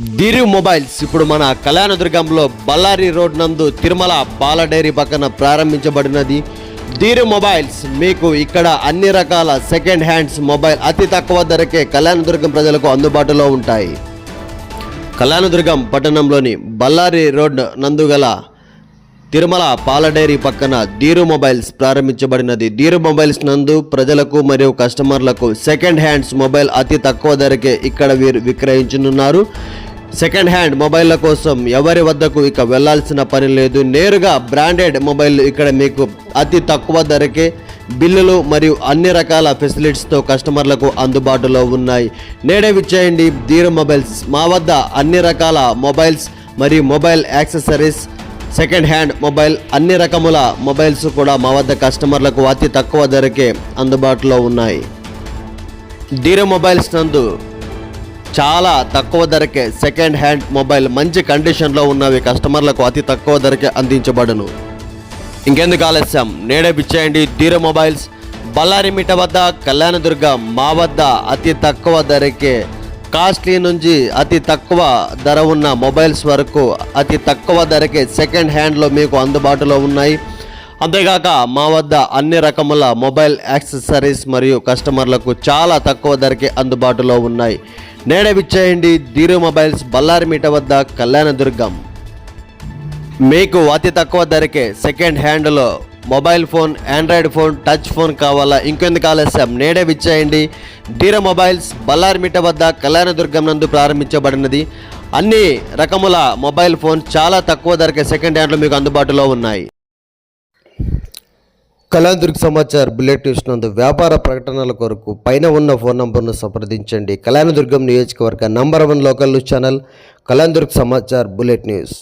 దిరు mobiles. ఇప్పుడు మన కళ్యాణదుర్గంలో Ballari road నందు తిరుమల పాల డైరీ పక్కన ప్రారంభించబడినది. దిరు మొబైల్స్ మీకు ఇక్కడ అన్ని రకాల సెకండ్ హ్యాండ్స్ మొబైల్ అతి తక్కువ ధరకే కళ్యాణదుర్గం ప్రజలకు అందుబాటులో ఉంటాయి. కళ్యాణదుర్గం పట్టణంలోని బళ్ళారి రోడ్ నందు గల తిరుమల పాల డైరీ పక్కన ధీరు మొబైల్స్ ప్రారంభించబడినది. ధీరు మొబైల్స్ నందు ప్రజలకు మరియు కస్టమర్లకు సెకండ్ హ్యాండ్స్ మొబైల్ అతి తక్కువ ధరకే ఇక్కడ వీరు విక్రయించనున్నారు. సెకండ్ హ్యాండ్ మొబైల్ల కోసం ఎవరి వద్దకు ఇక వెళ్ళాల్సిన పని లేదు. నేరుగా బ్రాండెడ్ మొబైల్ ఇక్కడ మీకు అతి తక్కువ ధరకే బిల్లులు మరియు అన్ని రకాల ఫెసిలిటీస్తో కస్టమర్లకు అందుబాటులో ఉన్నాయి. నేడే విచ్చేయండి. ధీరు మొబైల్స్ మా వద్ద అన్ని రకాల మొబైల్స్ మరియు mobile accessories second hand mobile అన్ని రకముల మొబైల్స్ కూడా మా వద్ద కస్టమర్లకు అతి తక్కువ ధరకే అందుబాటులో ఉన్నాయి. డీరో మొబైల్స్ నందు చాలా తక్కువ ధరకే సెకండ్ హ్యాండ్ మొబైల్ మంచి కండిషన్లో ఉన్నవి కస్టమర్లకు అతి తక్కువ ధరకే అందించబడును. ఇంకెందుకు ఆలస్యం? నేడే పిచ్చేయండి డీరో మొబైల్స్. బళ్ళారిమిట వద్ద కళ్యాణదుర్గ మా వద్ద అతి తక్కువ ధరకే కాస్ట్లీ నుంచి అతి తక్కువ ధర ఉన్న మొబైల్స్ వరకు అతి తక్కువ ధరకే సెకండ్ హ్యాండ్లో మీకు అందుబాటులో ఉన్నాయి. అంతేగాక మా వద్ద అన్ని రకముల మొబైల్ యాక్సెసరీస్ మరియు కస్టమర్లకు చాలా తక్కువ ధరకే అందుబాటులో ఉన్నాయి. నేడే విచ్చేయండి ధీరు మొబైల్స్ బళ్ళారి మీట వద్ద కళ్యాణదుర్గం. మీకు అతి తక్కువ ధరకే సెకండ్ హ్యాండ్లో mobile phone android phone touch phone కావాలా? ఇంకెందుకు ఆలస్యం? నేడే విచ్చేయండి. డీర మొబైల్స్ బల్లార్మిట వద్ద కళ్యాణదుర్గం నందు ప్రారంభించబడినది. అన్ని రకముల మొబైల్ ఫోన్ చాలా తక్కువ ధరకే సెకండ్ హ్యాండ్లో మీకు అందుబాటులో ఉన్నాయి. కళ్యాణదుర్గ్ సమాచార్ బుల్లెట్ న్యూస్ నందు వ్యాపార ప్రకటనల కొరకు పైన ఉన్న ఫోన్ నంబర్ను సంప్రదించండి. కళ్యాణదుర్గం నియోజకవర్గ number one local news channel Kalyandurg Samachar bullet news.